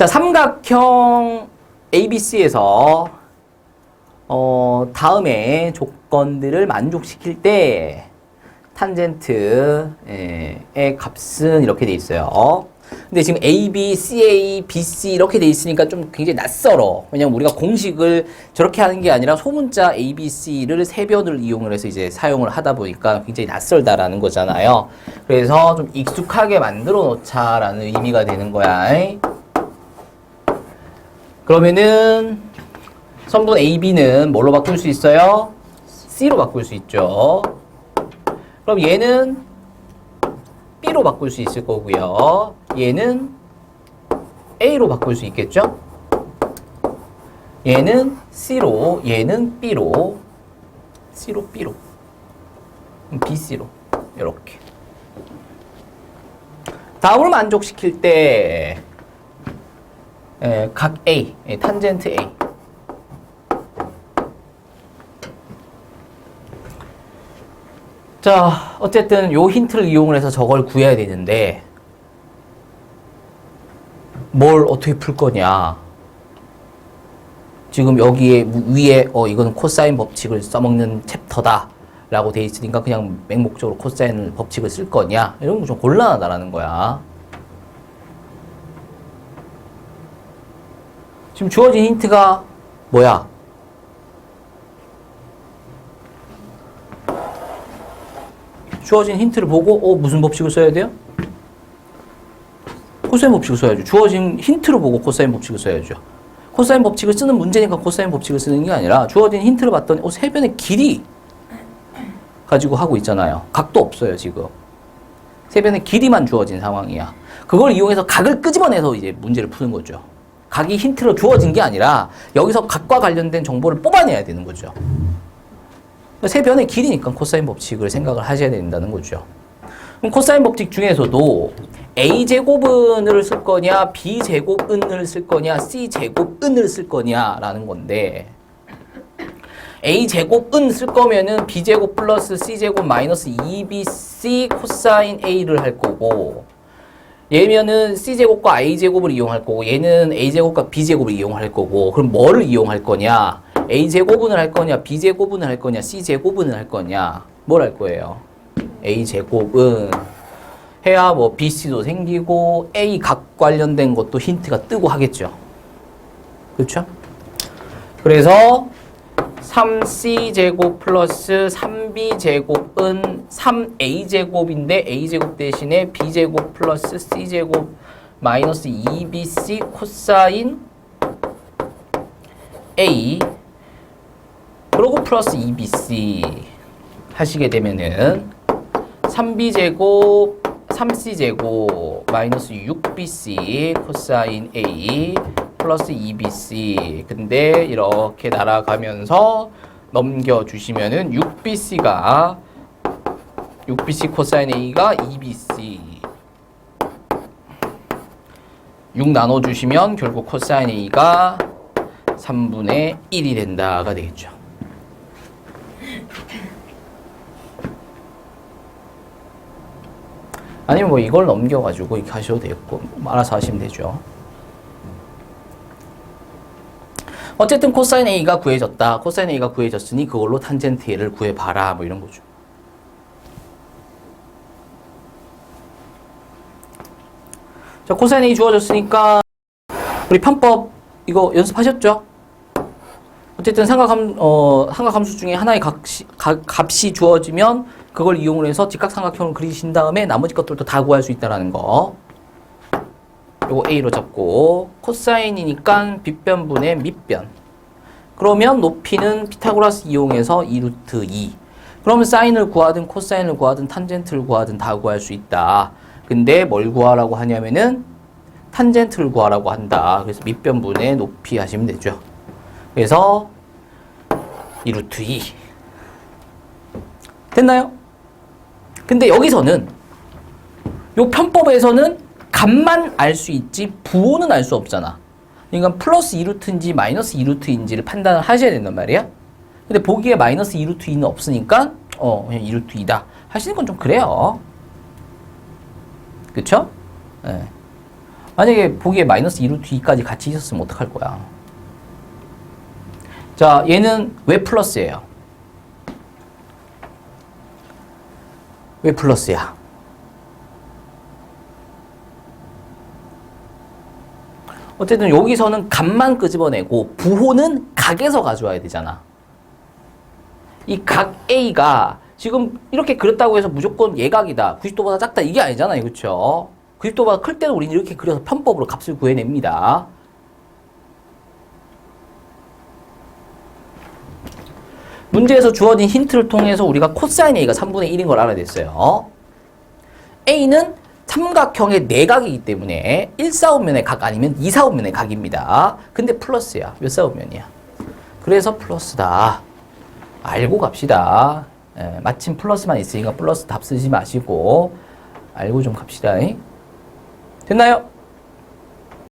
자, 삼각형 ABC에서 어, 다음에 조건들을 만족시킬 때 탄젠트의 값은 이렇게 돼 있어요. 근데 지금 A, B, C, A, B, C 이렇게 돼 있으니까 좀 굉장히 낯설어. 왜냐면 우리가 공식을 저렇게 하는 게 아니라 소문자 A, B, C를 세 변을 이용을 해서 이제 사용을 하다 보니까 굉장히 낯설다라는 거잖아요. 그래서 좀 익숙하게 만들어 놓자라는 의미가 되는 거야. 그러면은 선분 A, B는 뭘로 바꿀 수 있어요? C로 바꿀 수 있죠. 그럼 얘는 B로 바꿀 수 있을 거고요. 얘는 A로 바꿀 수 있겠죠? 얘는 C로, 얘는 B로, C로, B로, BC로 이렇게. 다음으로 만족시킬 때 에, 각 A, 예, 탄젠트 A. 자, 어쨌든 요 힌트를 이용을 해서 저걸 구해야 되는데 뭘 어떻게 풀 거냐? 지금 여기에 위에 어 이거는 코사인 법칙을 써먹는 챕터다 라고 돼 있으니까 그냥 맹목적으로 코사인 법칙을 쓸 거냐? 이런 거 좀 곤란하다라는 거야. 지금 주어진 힌트가 뭐야? 주어진 힌트를 보고 어 무슨 법칙을 써야 돼요? 코사인 법칙을 써야죠. 주어진 힌트를 보고 코사인 법칙을 써야죠. 코사인 법칙을 쓰는 문제니까 코사인 법칙을 쓰는 게 아니라 주어진 힌트를 봤더니 어, 세 변의 길이 가지고 하고 있잖아요. 각도 없어요, 지금. 세 변의 길이만 주어진 상황이야. 그걸 이용해서 각을 끄집어내서 이제 문제를 푸는 거죠. 각이 힌트로 주어진 게 아니라 여기서 각과 관련된 정보를 뽑아내야 되는 거죠. 세 변의 길이니까 코사인 법칙을 생각을 하셔야 된다는 거죠. 그럼 코사인 법칙 중에서도 a 제곱은을 쓸 거냐, b 제곱은을 쓸 거냐, c 제곱은을 쓸 거냐라는 건데 a 제곱은 쓸 거면은 b 제곱 플러스 c 제곱 마이너스 2bc 코사인 a를 할 거고 얘면은 c 제곱과 a 제곱을 이용할 거고 얘는 a 제곱과 b 제곱을 이용할 거고 그럼 뭐를 이용할 거냐? a 제곱은을 할 거냐, b 제곱은을 할 거냐, c 제곱은을 할 거냐? 뭘 할 거예요? a 제곱은 해야 뭐 bc도 생기고 a 각 관련된 것도 힌트가 뜨고 하겠죠. 그렇죠? 그래서 3c 제곱 플러스 3b 제곱은 3a 제곱인데 a 제곱 대신에 b 제곱 플러스 c 제곱 마이너스 2bc 코사인 a 그리고 플러스 2bc 하시게 되면은 3b 제곱 3c 제곱 마이너스 6bc 코사인 a 플러스 2bc 근데 이렇게 날아가면서 넘겨주시면은 6bc가 6bc 코사인 a가 2bc 6 나눠주시면 결국 코사인 a가 3분의 1이 된다가 되겠죠. 아니면 뭐 이걸 넘겨가지고 이렇게 하셔도 되겠고 뭐 알아서 하시면 되죠. 어쨌든 코사인 A가 구해졌다. 코사인 A가 구해졌으니 그걸로 탄젠트 A를 구해봐라. 뭐 이런 거죠. 자, 코사인 A 주어졌으니까 우리 편법 이거 연습하셨죠? 어쨌든 삼각함 어 삼각함수 중에 하나의 값이, 가, 값이 주어지면 그걸 이용을 해서 직각삼각형을 그리신 다음에 나머지 것들도 다 구할 수 있다라는 거. 요거 A로 잡고 코사인이니까 빗변분의 밑변. 그러면 높이는 피타고라스 이용해서 2루트 2. 그러면 사인을 구하든 코사인을 구하든 탄젠트를 구하든 다 구할 수 있다. 근데 뭘 구하라고 하냐면은 탄젠트를 구하라고 한다. 그래서 밑변분의 높이 하시면 되죠. 그래서 2루트 2. 됐나요? 근데 여기서는 요 편법에서는 값만 알 수 있지 부호는 알 수 없잖아. 그러니까 플러스 2루트인지 마이너스 2루트인지를 판단을 하셔야 된단 말이야. 근데 보기에 마이너스 2루트 2는 없으니까 어 그냥 2루트 2다 하시는 건 좀 그래요. 그쵸? 예. 만약에 보기에 마이너스 2루트 2까지 같이 있었으면 어떡할 거야? 자, 얘는 왜 플러스예요? 왜 플러스야? 어쨌든 여기서는 값만 끄집어내고 부호는 각에서 가져와야 되잖아. 이 각 A가 지금 이렇게 그렸다고 해서 무조건 예각이다. 90도보다 작다. 이게 아니잖아요. 그렇죠? 90도보다 클 때는 우리는 이렇게 그려서 편법으로 값을 구해냅니다. 문제에서 주어진 힌트를 통해서 우리가 코사인 A가 3분의 1인 걸 알아냈어요. A는 삼각형의 내각이기 때문에 1사분면의 각 아니면 2사분면의 각입니다. 근데 플러스야. 몇 사분면이야? 그래서 플러스다. 알고 갑시다. 예, 마침 플러스만 있으니까 플러스 답 쓰지 마시고 알고 좀 갑시다. 됐나요?